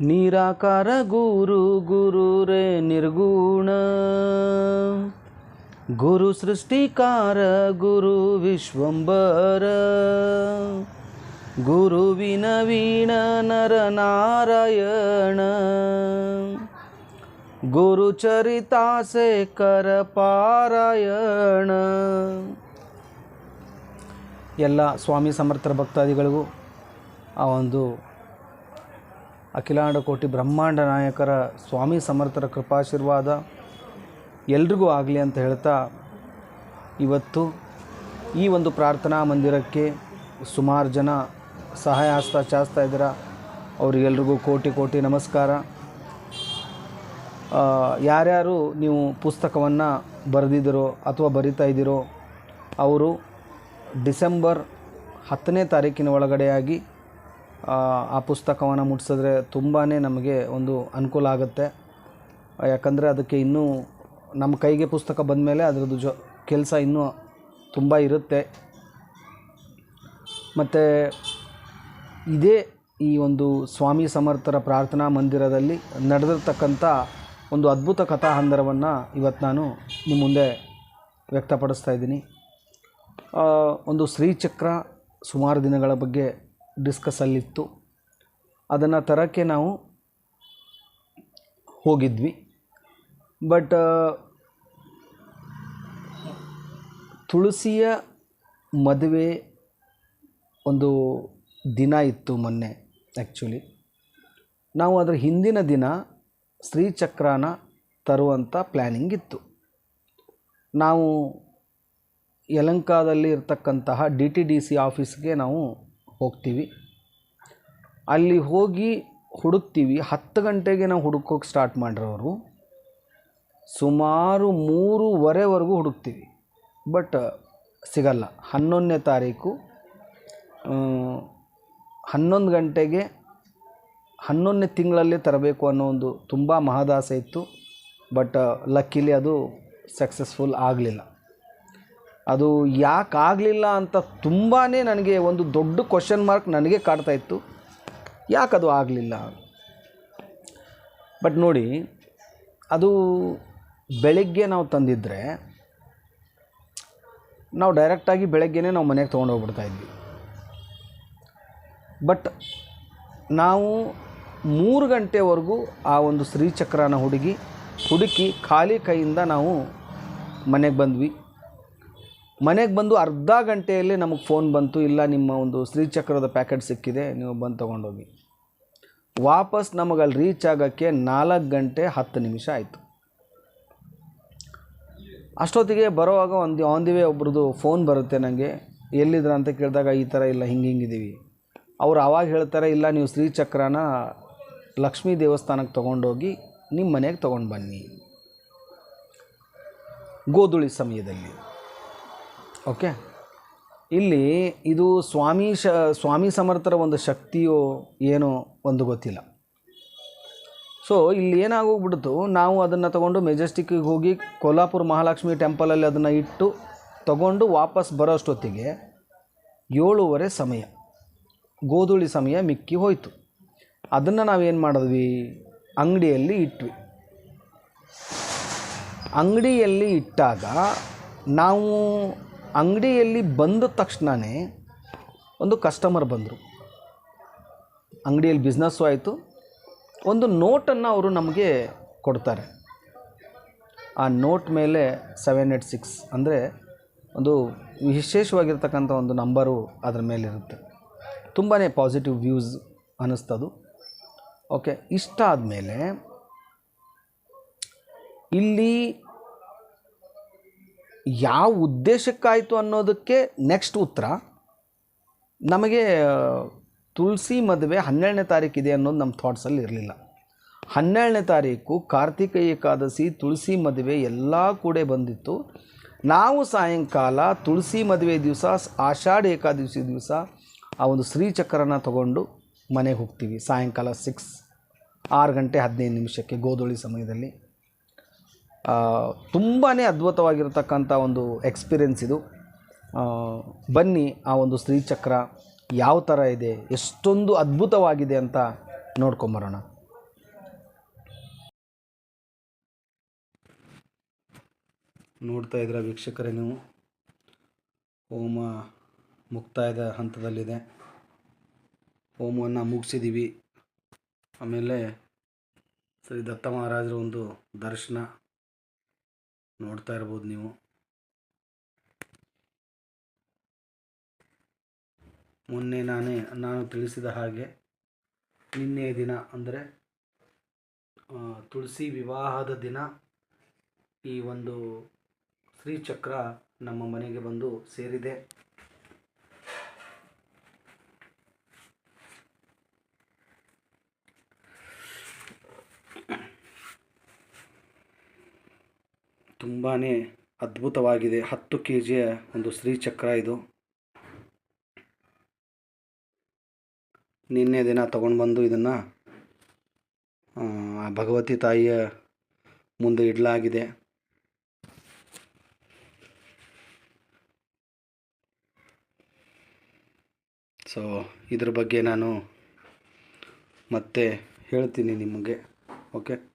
ನಿರಾಕಾರ ಗುರು ಗುರು ರೇ ನಿರ್ಗುಣ. ಗುರು ಸೃಷ್ಟಿಕಾರ ಗುರು ವಿಶ್ವಂಬರ. ಗುರುವಿನ ವೀಣ ನರ ನಾರಾಯಣ. ಗುರು ಚರಿತಾಸೆ ಕರ ಪಾರಾಯಣ. ಎಲ್ಲ ಸ್ವಾಮಿ ಸಮರ್ಥರ ಭಕ್ತಾದಿಗಳಿಗೂ ಆ ಒಂದು ಅಖಿಲಾಂಡ ಕೋಟಿ ಬ್ರಹ್ಮಾಂಡ ನಾಯಕರ ಸ್ವಾಮಿ ಸಮರ್ಥರ ಕೃಪಾಶೀರ್ವಾದ ಎಲ್ರಿಗೂ ಆಗಲಿ ಅಂತ ಹೇಳ್ತಾ ಇವತ್ತು ಈ ಒಂದು ಪ್ರಾರ್ಥನಾ ಮಂದಿರಕ್ಕೆ ಸುಮಾರು ಜನ ಸಹಾಯ ಹಸ್ತ ಚಾಚ್ತಾ ಇದ್ದೀರ? ಅವರಿಗೆಲ್ರಿಗೂ ಕೋಟಿ ಕೋಟಿ ನಮಸ್ಕಾರ. ಯಾರ್ಯಾರು ನೀವು ಪುಸ್ತಕವನ್ನು ಬರೆದಿದ್ದೀರೋ ಅಥವಾ ಬರಿತಾ ಇದ್ದೀರೋ, ಅವರು ಡಿಸೆಂಬರ್ ಹತ್ತನೇ ತಾರೀಕಿನ ಒಳಗಡೆಯಾಗಿ ಆ, ಪುಸ್ತಕವನ್ನು ಮುಟ್ಸಿದ್ರೆ ತುಂಬಾ ನಮಗೆ ಒಂದು ಅನುಕೂಲ ಆಗುತ್ತೆ. ಯಾಕಂದರೆ ಅದಕ್ಕೆ ಇನ್ನೂ ನಮ್ಮ ಕೈಗೆ ಪುಸ್ತಕ ಬಂದ ಮೇಲೆ ಅದರದ್ದು ಜೊ ಕೆಲಸ ಇನ್ನೂ ತುಂಬ ಇರುತ್ತೆ. ಮತ್ತು ಇದೇ ಈ ಒಂದು ಸ್ವಾಮಿ ಸಮರ್ಥರ ಪ್ರಾರ್ಥನಾ ಮಂದಿರದಲ್ಲಿ ನಡೆದಿರ್ತಕ್ಕಂಥ ಒಂದು ಅದ್ಭುತ ಕಥಾಹಂದರವನ್ನು ಇವತ್ತು ನಾನು ನಿಮ್ಮ ಮುಂದೆ ವ್ಯಕ್ತಪಡಿಸ್ತಾ ಇದ್ದೀನಿ. ಒಂದು ಶ್ರೀಚಕ್ರ ಸುಮಾರು ದಿನಗಳ ಬಗ್ಗೆ ಡಿಸ್ಕಸ್ ಅಲ್ಲಿತ್ತು ಅದನ್ನು ತರೋಕ್ಕೆ ನಾವು ಹೋಗಿದ್ವಿ. ಬಟ್ ತುಳಸಿಯ ಮದುವೆ ಒಂದು ದಿನ ಇತ್ತು ಮೊನ್ನೆ ಆ್ಯಕ್ಚುಲಿ ನಾವು ಅದರ ಹಿಂದಿನ ದಿನ ಶ್ರೀಚಕ್ರನ ತರುವಂಥ ಪ್ಲ್ಯಾನಿಂಗ್ ಇತ್ತು. ನಾವು ಯಲಂಕಾದಲ್ಲಿ ಇರ್ತಕ್ಕಂತಹ ಡಿ ಟಿ ಡಿ ಸಿ ಆಫೀಸ್ಗೆ ನಾವು ಹೋಗ್ತೀವಿ. ಅಲ್ಲಿ ಹೋಗಿ ಹುಡುಕ್ತೀವಿ. ಹತ್ತು ಗಂಟೆಗೆ ನಾವು ಹುಡುಕೋಕೆ ಸ್ಟಾರ್ಟ್ ಮಾಡಿರೋರು ಸುಮಾರು ಮೂರುವರೆವರೆಗೂ ಹುಡುಕ್ತೀವಿ. ಬಟ್ ಸಿಗಲ್ಲ. ಹನ್ನೊಂದನೇ ತಾರೀಕು ಹನ್ನೊಂದು ಗಂಟೆಗೆ ಹನ್ನೊಂದನೇ ತಿಂಗಳಲ್ಲೇ ತರಬೇಕು ಅನ್ನೋ ಒಂದು ತುಂಬ ಮಹದಾಸೆ ಇತ್ತು. ಬಟ್ ಲಕ್ಕಿಲಿ ಅದು ಸಕ್ಸಸ್ಫುಲ್ ಆಗಲಿಲ್ಲ. ಅದು ಯಾಕೆ ಆಗಲಿಲ್ಲ ಅಂತ ತುಂಬಾ ನನಗೆ ಒಂದು ದೊಡ್ಡ ಕ್ವಶನ್ ಮಾರ್ಕ್ ನನಗೆ ಕಾಡ್ತಾ ಇತ್ತು. ಯಾಕೆ ಅದು ಆಗಲಿಲ್ಲ? ಬಟ್ ನೋಡಿ, ಅದು ಬೆಳಗ್ಗೆ ನಾವು ತಂದಿದ್ದರೆ ನಾವು ಡೈರೆಕ್ಟಾಗಿ ಬೆಳಗ್ಗೆನೇ ನಾವು ಮನೆಗೆ ತೊಗೊಂಡು ಹೋಗ್ಬಿಡ್ತಾ ಇದ್ವಿ. ಬಟ್ ನಾವು ಮೂರು ಗಂಟೆವರೆಗೂ ಆ ಒಂದು ಶ್ರೀಚಕ್ರನ ಹುಡುಗಿ ಹುಡುಕಿ ಖಾಲಿ ಕೈಯಿಂದ ನಾವು ಮನೆಗೆ ಬಂದ್ವಿ. ಮನೆಗೆ ಬಂದು ಅರ್ಧ ಗಂಟೆಯಲ್ಲೇ ನಮಗೆ ಫೋನ್ ಬಂತು, ಇಲ್ಲ ನಿಮ್ಮ ಒಂದು ಶ್ರೀಚಕ್ರದ ಪ್ಯಾಕೆಟ್ ಸಿಕ್ಕಿದೆ, ನೀವು ಬಂದು ತೊಗೊಂಡೋಗಿ. ವಾಪಸ್ ನಮಗೆ ಅಲ್ಲಿ ರೀಚ್ ಆಗೋಕ್ಕೆ ನಾಲ್ಕು ಗಂಟೆ ಹತ್ತು ನಿಮಿಷ ಆಯಿತು. ಅಷ್ಟೊತ್ತಿಗೆ ಬರೋವಾಗ ಒಂದು ಆನ್ ದಿ ವೇ ಒಬ್ರದ್ದು ಫೋನ್ ಬರುತ್ತೆ ನನಗೆ ಎಲ್ಲಿದ್ರ ಅಂತ ಕೇಳಿದಾಗ, ಈ ಥರ ಇಲ್ಲ, ಹಿಂಗೆ ಹಿಂಗಿದ್ದೀವಿ ಅವ್ರು ಆವಾಗ ಹೇಳ್ತಾರೆ, ಇಲ್ಲ, ನೀವು ಶ್ರೀಚಕ್ರನ ಲಕ್ಷ್ಮೀ ದೇವಸ್ಥಾನಕ್ಕೆ ತೊಗೊಂಡೋಗಿ ನಿಮ್ಮ ಮನೆಗೆ ತೊಗೊಂಡು ಬನ್ನಿ. ಗೋಧುಳಿ ಸಮಯದಲ್ಲಿ. ಓಕೆ. ಇಲ್ಲಿ ಇದು ಸ್ವಾಮಿ ಶ, ಸ್ವಾಮಿ ಸಮರ್ಥರ ಒಂದು ಶಕ್ತಿಯೋ ಏನೋ ಒಂದು ಗೊತ್ತಿಲ್ಲ. ಸೊ ಇಲ್ಲಿ ಏನಾಗೋಗ್ಬಿಡ್ತು, ನಾವು ಅದನ್ನು ತಗೊಂಡು ಮೆಜೆಸ್ಟಿಕ್ಕಿಗೆ ಹೋಗಿ ಕೊಲ್ಲಾಪುರ ಮಹಾಲಕ್ಷ್ಮಿ ಟೆಂಪಲಲ್ಲಿ ಅದನ್ನು ಇಟ್ಟು ತಗೊಂಡು ವಾಪಸ್ ಬರೋ ಅಷ್ಟೊತ್ತಿಗೆ ಏಳುವರೆ ಸಮಯ, ಗೋಧುಳಿ ಸಮಯ ಮಿಕ್ಕಿ ಹೋಯಿತು. ಅದನ್ನು ನಾವೇನು ಮಾಡಿದ್ವಿ? ಅಂಗಡಿಯಲ್ಲಿ ಇಟ್ವಿ. ಅಂಗಡಿಯಲ್ಲಿ ಇಟ್ಟಾಗ ನಾವು ಅಂಗಡಿಯಲ್ಲಿ ಬಂದ ತಕ್ಷಣವೇ ಒಂದು ಕಸ್ಟಮರ್ ಬಂದರು. ಅಂಗಡಿಯಲ್ಲಿ ಬಿಸ್ನೆಸ್ಸು ಆಯಿತು. ಒಂದು ನೋಟನ್ನು ಅವರು ನಮಗೆ ಕೊಡ್ತಾರೆ. ಆ ನೋಟ್ ಮೇಲೆ ಸೆವೆನ್ ಏಟ್ ಸಿಕ್ಸ್ ಅಂದರೆ ಒಂದು ವಿಶೇಷವಾಗಿರ್ತಕ್ಕಂಥ ಒಂದು ನಂಬರು ಅದರ ಮೇಲಿರುತ್ತೆ. ತುಂಬಾ ಪಾಸಿಟಿವ್ ವ್ಯೂಸ್ ಅನ್ನಿಸ್ತದು. ಓಕೆ ಇಷ್ಟ ಆದಮೇಲೆ ಇಲ್ಲಿ ಯಾವ ಉದ್ದೇಶಕ್ಕಾಯಿತು ಅನ್ನೋದಕ್ಕೆ ನೆಕ್ಸ್ಟ್ ಉತ್ತರ, ನಮಗೆ ತುಳಸಿ ಮದುವೆ ಹನ್ನೆರಡನೇ ತಾರೀಕಿದೆ ಅನ್ನೋದು ನಮ್ಮ ಥಾಟ್ಸಲ್ಲಿ ಇರಲಿಲ್ಲ. ಹನ್ನೆರಡನೇ ತಾರೀಕು ಕಾರ್ತಿಕ ಏಕಾದಶಿ ತುಳಸಿ ಮದುವೆ ಎಲ್ಲ ಕೂಡ ಬಂದಿತ್ತು. ನಾವು ಸಾಯಂಕಾಲ ತುಳಸಿ ಮದುವೆ ದಿವಸ, ಆಷಾಢ ಏಕಾದಶಿ ದಿವಸ ಆ ಒಂದು ಶ್ರೀಚಕ್ರನ ತಗೊಂಡು ಮನೆಗೆ ಹೋಗ್ತೀವಿ. ಸಾಯಂಕಾಲ ಸಿಕ್ಸ್ ಆರು ಗಂಟೆ ಹದಿನೈದು ನಿಮಿಷಕ್ಕೆ ಗೋಧೂಳಿ ಸಮಯದಲ್ಲಿ. ತುಂಬಾ ಅದ್ಭುತವಾಗಿರತಕ್ಕಂಥ ಒಂದು ಎಕ್ಸ್ಪೀರಿಯೆನ್ಸ್ ಇದು. ಬನ್ನಿ, ಆ ಒಂದು ಸ್ತ್ರೀಚಕ್ರ ಯಾವ ಥರ ಇದೆ, ಎಷ್ಟೊಂದು ಅದ್ಭುತವಾಗಿದೆ ಅಂತ ನೋಡ್ಕೊಂಬರೋಣ. ನೋಡ್ತಾ ಇದ್ದೀರ ವೀಕ್ಷಕರೇ ನೀವು? ಹೋಮ ಮುಕ್ತಾಯದ ಹಂತದಲ್ಲಿದೆ. ಹೋಮವನ್ನು ಮುಗಿಸಿದ್ದೀವಿ ಆಮೇಲೆ ಶ್ರೀ ದತ್ತ ಮಹಾರಾಜರ ಒಂದು ದರ್ಶನ. ನೋಡ್ತಾ ಇರ್ಬೋದು ನೀವು. ಮೊನ್ನೆ ನಾನೇ, ನಾನು ತಿಳಿಸಿದ ಹಾಗೆ ನಿನ್ನೆ ದಿನ ಅಂದರೆ ತುಳಸಿ ವಿವಾಹದ ದಿನ ಈ ಒಂದು ಶ್ರೀಚಕ್ರ ನಮ್ಮ ಮನೆಗೆ ಬಂದು ಸೇರಿದೆ. ತುಂಬಾ ಅದ್ಭುತವಾಗಿದೆ. ಹತ್ತು ಕೆ ಜಿಯ ಒಂದು ಶ್ರೀಚಕ್ರ ಇದು. ನಿನ್ನೆ ದಿನ ತಗೊಂಡು ಬಂದು ಇದನ್ನು ಭಗವತಿ ತಾಯಿಯ ಮುಂದೆ ಇಡಲಾಗಿದೆ. ಸೊ ಇದ್ರ ಬಗ್ಗೆ ನಾನು ಮತ್ತೆ ಹೇಳ್ತೀನಿ ನಿಮಗೆ. ಓಕೆ